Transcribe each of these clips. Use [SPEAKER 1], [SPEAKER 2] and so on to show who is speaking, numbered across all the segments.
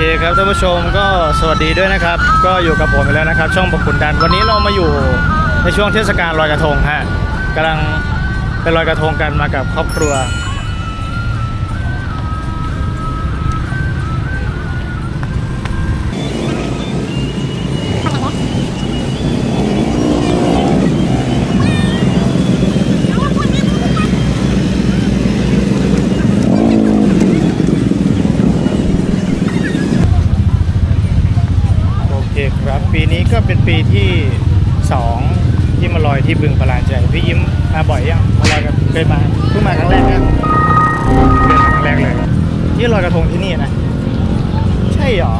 [SPEAKER 1] เคครับท่านผู้ชมก็สวัสดีด้วยนะครับ ก็อยู่กับผมแล้วนะครับ ช่องบกคุณดันวันนี้เรามาอยู่ในช่วงเทศกาลลอยกระทงฮะกำลังไปลอยกระทงกันมากับครอบครัว นี้ก็เป็นปีที่สองที่มาลอยที่บึงพลานใจพี่ยิ้มมาบ่อยยังมาลอยกันเคยมาเพิ่งมาครั้งแรกนะเคยมาครั้งแรกเลยที่ลอยกระทงที่นี่นะใช่หรอ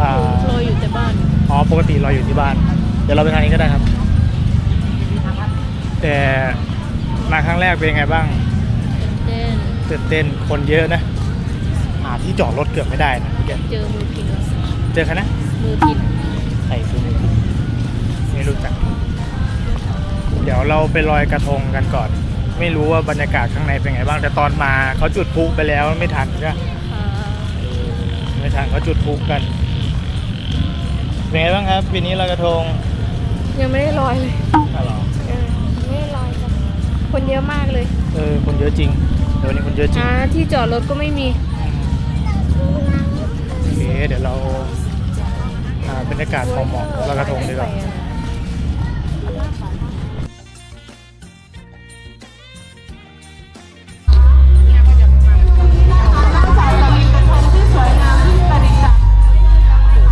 [SPEAKER 1] อ่า
[SPEAKER 2] ลอยอยู่แต่บ้าน
[SPEAKER 1] อ๋อปกติลอยอยู่ที่บ้าน เดี๋ยวเราไปทางนี้ก็ได้ครับ แต่มาครั้งแรกเป็นยังไงบ้าง
[SPEAKER 2] เต้น
[SPEAKER 1] ตื่นเต้นคนเยอะนะ หาที่จอดรถเกือบไม่ได้นะพี่แก
[SPEAKER 2] เจอมือพินแล้ว
[SPEAKER 1] เจอใครนะ
[SPEAKER 2] มือพิน
[SPEAKER 1] ใส่ซูมไม่รู้จัก เดี๋ยวเราไปลอยกระทงกันก่อน ไม่รู้ว่าบรรยากาศข้างในเป็นไงบ้างแต่ตอนมาเขาจุดพลุไปแล้วไม่ทันใช่ไหม
[SPEAKER 2] อ่า
[SPEAKER 1] ไม่ทันเขาจุดพลุกันเป็นไงบ้างครับปีนี้ลอยกระทง
[SPEAKER 2] ยังไม่ได้ลอยเลย
[SPEAKER 1] อ๋อเหรอ
[SPEAKER 2] เออไม่ได้ลอยจ้ะคนเยอะมากเลย
[SPEAKER 1] เออคนเยอะจริงเดี๋ยววันนี้คนเยอะจริง
[SPEAKER 2] อ่าที่จอดรถก็ไม่มี
[SPEAKER 1] โอเคเดี๋ยวเราหา บรรยากาศหมอกๆลอยกระทงดีกว่า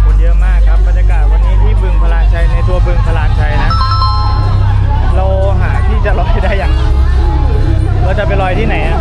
[SPEAKER 1] คนเยอะมากครับบรรยากาศวันนี้ที่บึงพลานชัยในตัวบึงพลานชัยนะ เราหาที่จะลอยได้อย่าง เราจะไปลอยที่ไหนอะ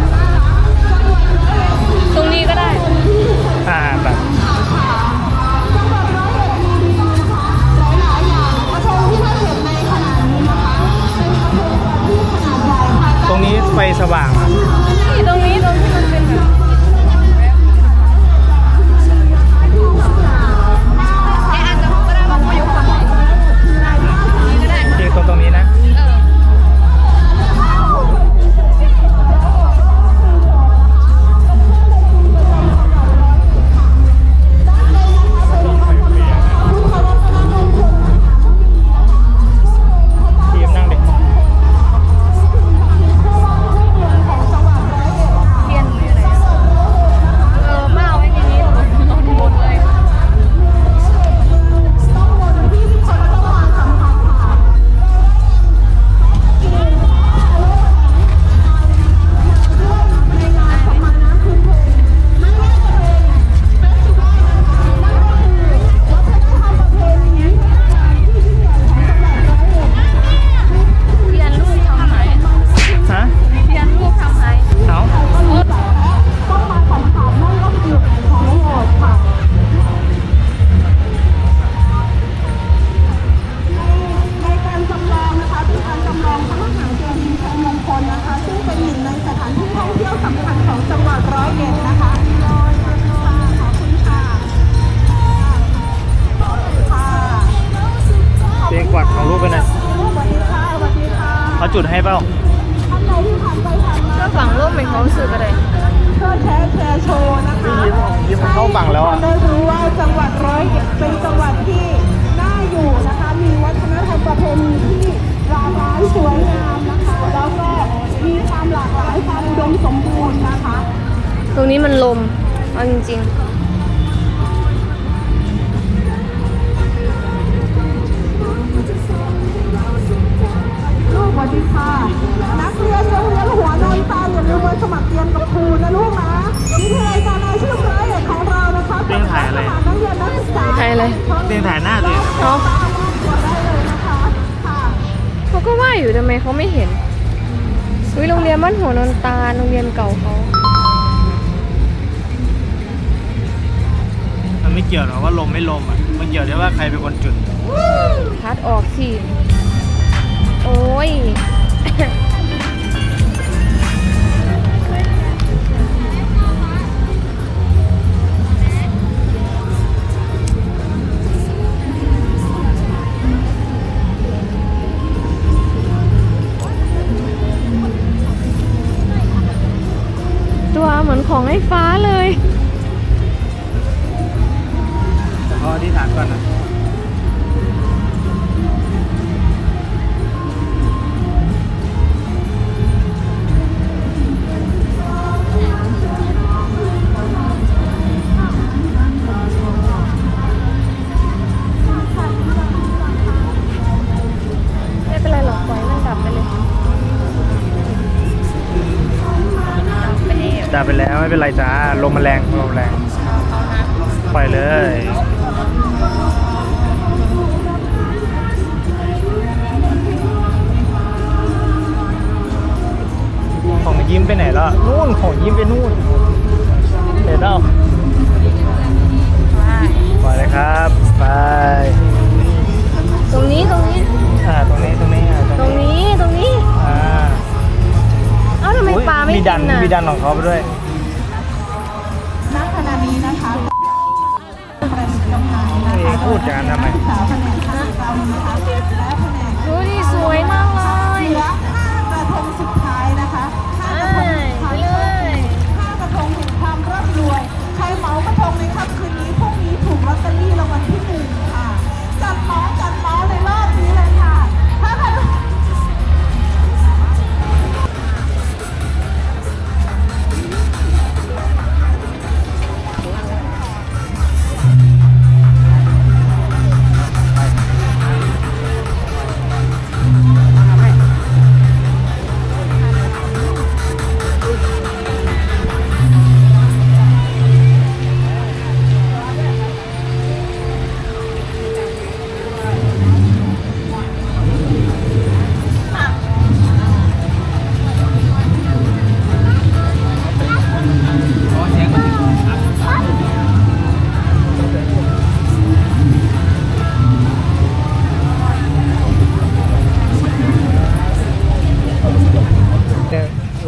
[SPEAKER 2] เพ
[SPEAKER 3] ลง
[SPEAKER 1] กวัดของลูกไปหนะ
[SPEAKER 3] สวัสดีค่ะสวัสดีค่ะ
[SPEAKER 1] เขาจุดให้เปล่า
[SPEAKER 3] ท่านใดที่ผ่านไปผ่านมา
[SPEAKER 2] ก็ฝังรูปเป็นความรู้สึกอะไร
[SPEAKER 3] เพื่อแชร์แชร์โชว์นะคะ
[SPEAKER 1] ยิ้มยิ้มมันเข้าฝั่งแล้วอะ
[SPEAKER 3] ให้ทุกคนได้รู้ว่าจังหวัดร้อยเอ็ดเป็นจังหวัดที่น่าอยู่นะคะ มีวัฒนธรรมประเพณีที่หลากหลายสวยงามนะคะ แล้วก็มีความหลากหลายความอุดมสมบูรณ์นะคะ
[SPEAKER 2] ตรงนี้มันลมเอาจริง
[SPEAKER 3] ลู วัสดีค่ะ นักเรียนโรงเรียนหัวนอนตาอย่าลืมมาสมัครเรียนกับครูนะลูกนะวิทยาลัยการอาชีพร้อยเอ็ดของเรานะคะ
[SPEAKER 1] เรื่องถ่ายอะไร
[SPEAKER 3] สถานนักเรียนนักศึกษา
[SPEAKER 2] ๆใครเลย
[SPEAKER 1] เต้นถ่ายหน้าสิ
[SPEAKER 2] เนาะ
[SPEAKER 3] ได้เลยนะคะค่ะ
[SPEAKER 2] เขาก็ว่าอยู่ทำไมเขาไม่เห็นวิโรงเรียนบ้านหัวนนตาลโรงเรียนเก่าเขา
[SPEAKER 1] มันไม่เกี่ยวหรอกว่าลมไม่ลมอะมันเกี่ยวที่ว่าใครเป็นคนจุด
[SPEAKER 2] พัดออกสิ โอ้ย ตัวเหมือนของไอ้ฟ้าเลย
[SPEAKER 1] ขอ
[SPEAKER 2] ที่ถานก่อนนะ ไปแล้ว
[SPEAKER 1] ดับไปแล้วไม่เป็นไรจ้าลมมันแรงลมมันแรง
[SPEAKER 2] เอานะ
[SPEAKER 1] ปล่อยเลยของยิ้มไปไหนแล้วนู่นของยิ้มไปนู่นเห็นเปล่าปล่อยเลยครับไป
[SPEAKER 2] ตรงนี้ตรงนี้
[SPEAKER 1] อ่าตรงนี้ตรงนี้อ่า
[SPEAKER 2] ตรงนี้ตรงนี้
[SPEAKER 1] อ่า
[SPEAKER 2] เอ้าทำไม
[SPEAKER 1] อุ๊ย
[SPEAKER 2] ปลาไม่
[SPEAKER 1] มี
[SPEAKER 2] กิ
[SPEAKER 1] ดัน
[SPEAKER 2] นน่ะ
[SPEAKER 1] มีดันของเขาไปด้วย พูดจานทำไม
[SPEAKER 3] สาวแผนกกิจกรรม
[SPEAKER 2] ดูดิสวยมาก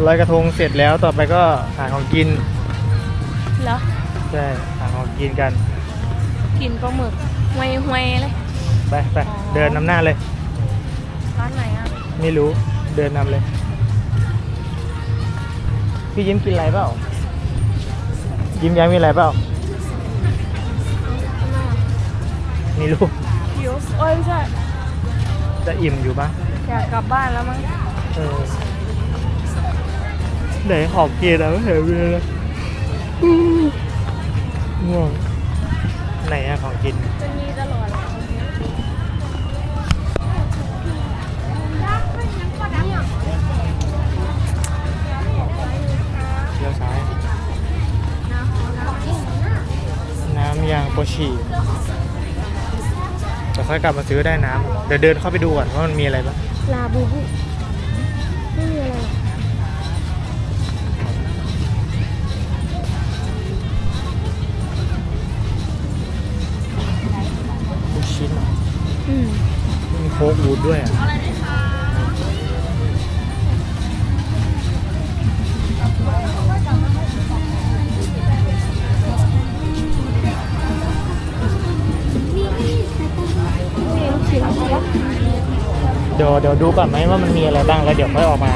[SPEAKER 2] ล
[SPEAKER 3] อยกระทง
[SPEAKER 2] เส
[SPEAKER 1] ร็จแล้วต่อไปก็หาของกิน
[SPEAKER 2] เหรอ
[SPEAKER 1] ใช่หาของกินกัน
[SPEAKER 2] กินปลาหมึกหวยหวยเลย
[SPEAKER 1] ไปไปเดินนำหน้าเลย
[SPEAKER 2] ร้านไหนอะ
[SPEAKER 1] ไม่รู้เดินนำเลย พี่ยิ้มกินอะไรเปล่า ยิ้มแย้มมีอะไรเปล่า ไม่รู้
[SPEAKER 2] หิวเอ้ยไม่ใช่
[SPEAKER 1] จะอิ่มอยู่ปะ
[SPEAKER 2] อยากกลับบ้านแล้วมั้ง
[SPEAKER 1] เออ ไหนของกินอะไม่เห็นมีเลยอืมง่วงไหนอะของกิน
[SPEAKER 2] จะมีตลอดเลย
[SPEAKER 1] เลี้ยวซ้ายน้ำยางโปชีแต่ค่อยกลับมาซื้อได้น้ำเดี๋ยวเดินเข้าไปดูก่อนว่ามันมีอะไรบ้าง
[SPEAKER 2] ลาบูบู
[SPEAKER 1] ค้กวูดด้วยอะเดี๋ยวเดี๋ยวดูก่อนไหมว่ามันมีอะไรบ้างแล้วเดี๋ยวค่อยออกมา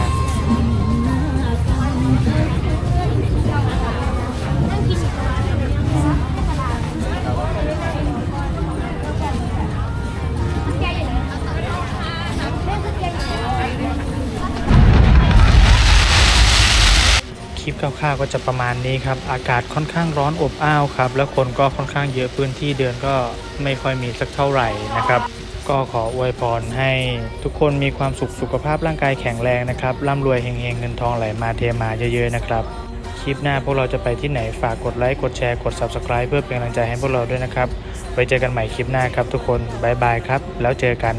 [SPEAKER 1] าก็จะประมาณนี้ครับ อากาศค่อนข้างร้อนอบอ้าวครับ แล้วคนก็ค่อนข้างเยอะพื้นที่เดินก็ไม่ค่อยมีสักเท่าไหร่นะครับ ก็ขออวยพรให้ทุกคนมีความสุขสุขภาพร่างกายแข็งแรงนะครับร่ำรวยเฮงๆเงินทองไหลมาเทมาเยอะๆนะครับคลิปหน้าพวกเราจะไปที่ไหนฝากกดไลค์กดแชร์กด Subscribe เพื่อเป็นกำลังใจให้พวกเราด้วยนะครับ ไว้เจอกันใหม่คลิปหน้าครับทุกคนบายบายครับ แล้วเจอกัน